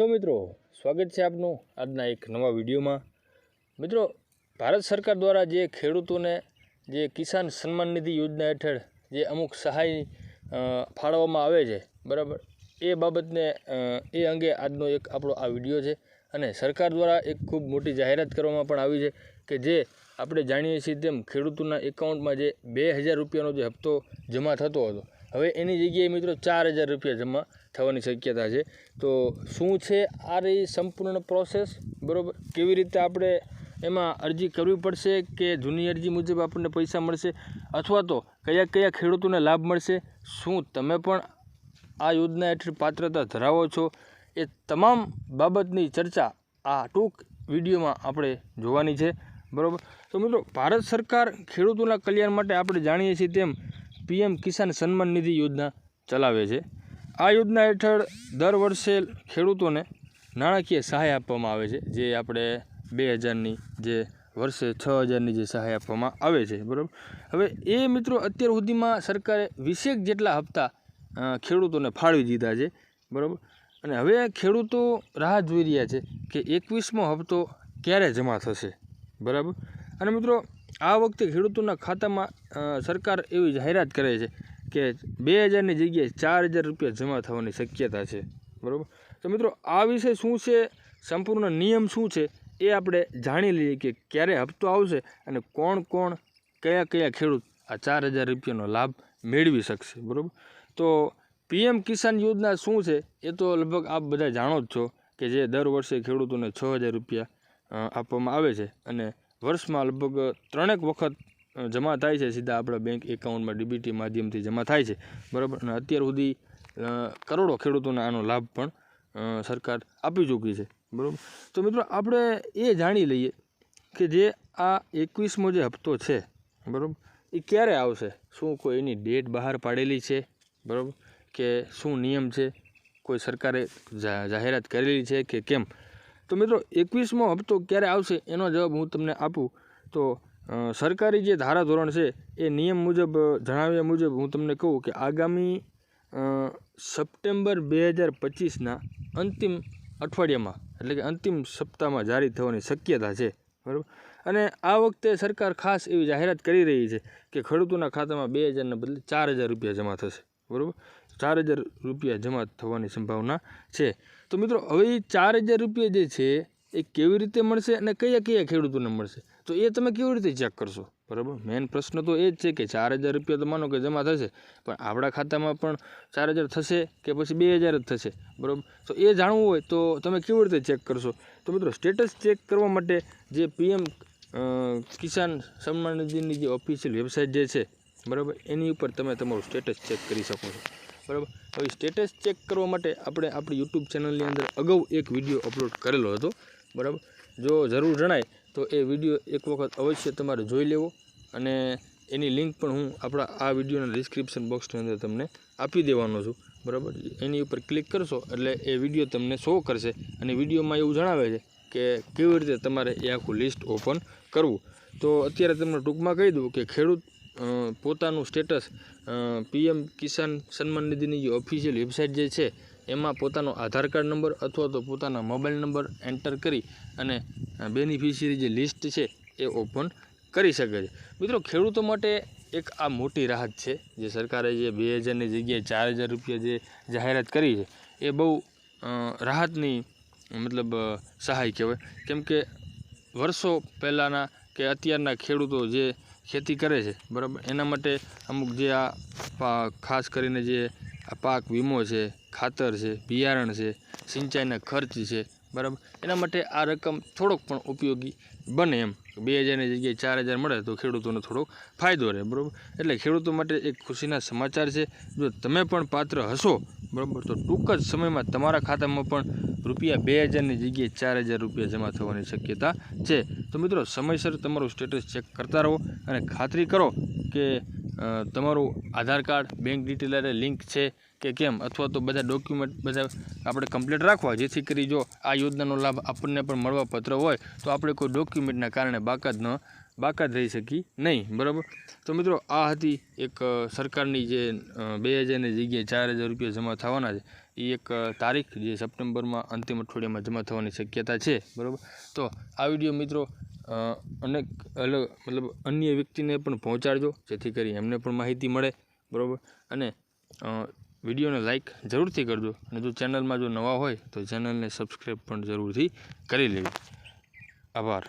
છો મિત્રો? સ્વાગત છે આપનું આજના એક નવા વિડીયોમાં. મિત્રો, ભારત સરકાર દ્વારા જે ખેડૂતોને જે કિસાન સન્માન નિધિ યોજના હેઠળ જે અમુક સહાય ફાળવવામાં આવે છે, બરાબર? એ બાબતને એ અંગે આજનો એક આપણો આ વીડિયો છે. અને સરકાર દ્વારા એક ખૂબ મોટી જાહેરાત કરવામાં પણ આવી છે કે જે આપણે જાણીએ છીએ તેમ ખેડૂતોના એકાઉન્ટમાં જે બે હજાર રૂપિયાનો જે હપ્તો જમા થતો હતો. હવે એની જગ્યાએ મિત્રો ચાર હજાર રૂપિયા જમા થવાની શક્યતા છે. તો શું છે આ રહી સંપૂર્ણ પ્રોસેસ બરાબર? કેવી રીતે આપણે એમાં અરજી કરવી પડશે કે જૂની અરજી મુજબ આપણને પૈસા મળશે? અથવા તો કયા કયા ખેડૂતોને લાભ મળશે? શું તમે પણ આ યોજના હેઠળ પાત્રતા ધરાવો છો? એ તમામ બાબતની ચર્ચા આ ટૂંક વિડીયોમાં આપણે જોવાની છે. બરાબર? તો મિત્રો, ભારત સરકાર ખેડૂતોના કલ્યાણ માટે આપણે જાણીએ છીએ તેમ પીએમ કિસાન સન્માન નિધિ યોજના ચલાવે છે. આ યોજના હેઠળ દર વર્ષે ખેડૂતોને નાણાકીય સહાય આપવામાં આવે છે, જે આપણે બે હજારની જે વર્ષે છ હજારની જે સહાય આપવામાં આવે છે, બરાબર? હવે એ મિત્રો, અત્યાર સુધીમાં સરકારે વીસેક જેટલા હપ્તા ખેડૂતોને ફાળવી દીધા છે, બરાબર? અને હવે ખેડૂતો રાહ જોઈ રહ્યા છે કે એકવીસમો હપ્તો ક્યારે જમા થશે? બરાબર? અને મિત્રો, આ વખતે ખેડૂતોના ખાતામાં સરકાર એવી જાહેરાત કરે છે કે બે હજારની જગ્યાએ ચાર હજાર રૂપિયા જમા થવાની શક્યતા છે. બરાબર? તો મિત્રો, આ વિષય શું છે? સંપૂર્ણ નિયમ શું છે? એ આપણે જાણી લઈએ કે ક્યારે હપ્તો આવશે અને કોણ કોણ, કયા કયા ખેડૂત આ ચાર હજાર રૂપિયાનો લાભ મેળવી શકશે. બરાબર? તો પીએમ કિસાન યોજના શું છે? એ તો લગભગ આપ બધા જાણો જ છો કે જે દર વર્ષે ખેડૂતોને છ હજાર રૂપિયા આપવામાં આવે છે. અને વર્ષમાં લગભગ ત્રણેક વખત જમા થાય છે સીધા આપણા બેંક એકાઉન્ટમાં ડીબીટી માધ્યમથી જમા થાય છે. બરાબર? અને અત્યાર સુધી કરોડો ખેડૂતોને આનો લાભ પણ સરકાર આપી ચૂકી છે. બરાબર? તો મિત્રો, આપણે એ જાણી લઈએ કે જે આ એકવીસમો જે હપ્તો છે, બરાબર? એ ક્યારે આવશે? શું કોઈ એની ડેટ બહાર પાડેલી છે? બરાબર? કે શું નિયમ છે? કોઈ સરકારે જાહેરાત કરેલી છે કે કેમ? તો મિત્રો, એકવીસમો હપ્તો ક્યારે આવશે એનો જવાબ હું તમને આપું. તો સરકારી જે ધારાધોરણ છે, એ નિયમ મુજબ જણાવ્યા મુજબ હું તમને કહું કે આગામી સપ્ટેમ્બર બે હજાર પચીસના અંતિમ અઠવાડિયામાં, એટલે કે અંતિમ સપ્તાહમાં જારી થવાની શક્યતા છે. બરાબર? અને આ વખતે સરકાર ખાસ એવી જાહેરાત કરી રહી છે કે ખેડૂતોના ખાતામાં બે હજારના બદલે ચાર હજાર રૂપિયા જમા થશે. બરાબર? ચાર હજાર રૂપિયા જમા થવાની સંભાવના છે. તો મિત્રો, હવે એ ચાર હજાર રૂપિયા જે છે, એ કેવી રીતે મળશે અને કયા કયા ખેડૂતોને મળશે? તો એ તમે કેવી રીતે ચેક કરશો? બરાબર? મેઇન પ્રશ્ન તો એ જ છે કે ચાર હજાર રૂપિયા તો માનો કે જમા થશે, પણ આપણા ખાતામાં પણ ચાર હજાર થશે કે પછી બે હજાર જ થશે? બરાબર? તો એ જાણવું હોય તો તમે કેવી રીતે ચેક કરશો? તો મિત્રો સ્ટેટસ ચેક કરવા માટે જે પીએમ કિસાન સન્માન નિધિની જે ઓફિશિયલ વેબસાઇટ જે છે, બરાબર? એની ઉપર તમે તમારું સ્ટેટસ ચેક કરી શકો છો. બરાબર? હવે સ્ટેટસ ચેક કરવા માટે આપણે આપણી યુટ્યુબ ચેનલની અંદર અગાઉ એક વીડિયો અપલોડ કરેલો હતો, બરાબર? જો જરૂર જણાય તો એ વીડિયો એક વખત અવશ્ય તમારે જોઈ લેવો અને એની લિંક પણ હું આપણા આ વિડીયોના ડિસ્ક્રિપ્શન બોક્સની અંદર તમને આપી દેવાનો છું, બરાબર? એની ઉપર ક્લિક કરશો એટલે એ વીડિયો તમને શો કરશે અને વિડીયોમાં એવું જણાવે છે કે કેવી રીતે તમારે એ આખું લિસ્ટ ઓપન કરવું. તો અત્યારે તમને ટૂંકમાં કહી દઉં કે ખેડૂત પોતાનું સ્ટેટસ પીએમ કિસાન સન્માન નિધિની જે ઓફિશિયલ વેબસાઇટ જે છે, એમાં પોતાનો આધાર કાર્ડ નંબર અથવા તો પોતાના મોબાઈલ નંબર એન્ટર કરી અને બેનિફિશિયરી જે લિસ્ટ છે, એ ઓપન કરી શકે છે. મિત્રો, ખેડૂતો માટે એક આ મોટી રાહત છે, જે સરકારે જે બે હજારની જગ્યાએ ચાર હજાર રૂપિયા જે જાહેરાત કરી છે, એ બહુ રાહતની, મતલબ સહાય કહેવાય. કેમ કે, વર્ષો પહેલાંના કે અત્યારના ખેડૂતો જે ખેતી કરે છે, બરાબર? એના માટે અમુક જે આ ખાસ કરીને જે પાક વીમો છે, ખાતર છે, બિયારણ છે, સિંચાઈના ખર્ચ છે બરાબર? એના માટે આ રકમ થોડોક પણ ઉપયોગી બને એમ. બે હજારની જગ્યાએ ચાર હજાર મળે તો ખેડૂતોને થોડોક ફાયદો રહે, બરાબર? એટલે ખેડૂતો માટે એક ખુશીના સમાચાર છે. જો તમે પણ પાત્ર હશો, બરાબર, તો ટૂંક જ સમયમાં તમારા ખાતામાં પણ રૂપિયા બે હજારની જગ્યાએ ચાર હજાર રૂપિયા જમા થવાની શક્યતા છે. તો મિત્રો, સમયસર તમારું સ્ટેટસ ચેક કરતા રહો અને ખાતરી કરો કે તમારું Aadhaar card, bank detail link છે. કે કેમ? અથવા તો બધા ડોક્યુમેન્ટ બધા આપણે કમ્પ્લીટ રાખવા. જેથી કરી જો આ યોજનાનો લાભ આપણને પણ મળવા પત્ર હોય, તો આપણે કોઈ ડોક્યુમેન્ટના કારણે બાકાત ન, બાકાત રહી શકી નહીં. બરાબર? તો મિત્રો, આ હતી એક સરકારની જે બે હજારની જગ્યાએ ચાર હજાર રૂપિયા જમા થવાના છે. એ એક તારીખ જે સપ્ટેમ્બરમાં અંતિમ અઠવાડિયામાં જમા થવાની શક્યતા છે. બરાબર? તો આ વીડિયો મિત્રો અનેક અલગ મતલબ અન્ય વ્યક્તિને પણ પહોંચાડજો. જેથી કરી એમને પણ માહિતી મળે. બરાબર? અને વિડીયોને લાઇક જરૂરથી કરજો અને જો ચેનલમાં જો નવા હોય તો ચેનલને સબસ્ક્રાઈબ પણ જરૂરથી કરી લેવી આભાર.